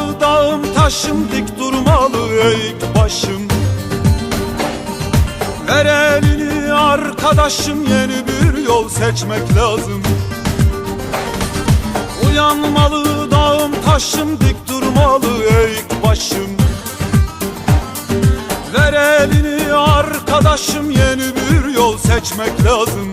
durmalı Dağım taşım dik durmalı eğik başım. Ver elini arkadaşım yeni bir yol seçmek lazım. Uyanmalı dağım taşım dik durmalı eğik başım. Ver elini arkadaşım yeni bir yol seçmek lazım.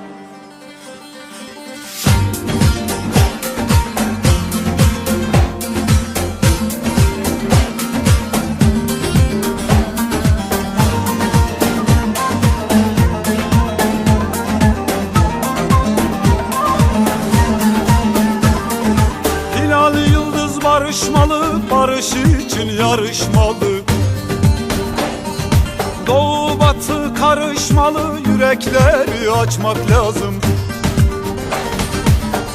Barış için yarışmalı. Doğu batı karışmalı, yürekleri açmak lazım.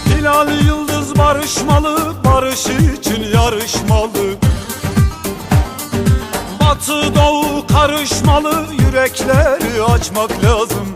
Hilal yıldız barışmalı, barış için yarışmalı. Batı doğu karışmalı, yürekleri açmak lazım.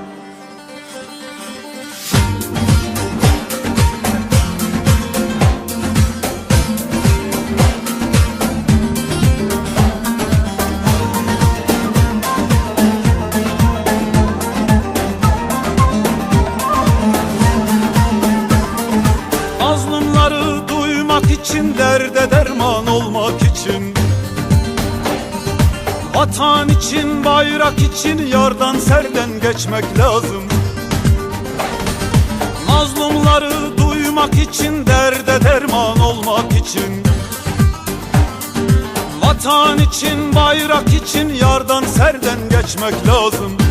Derde derman olmak için. Vatan için bayrak için yardan serden geçmek lazım. Mazlumları duymak için derde derman olmak için. Vatan için bayrak için yardan serden geçmek lazım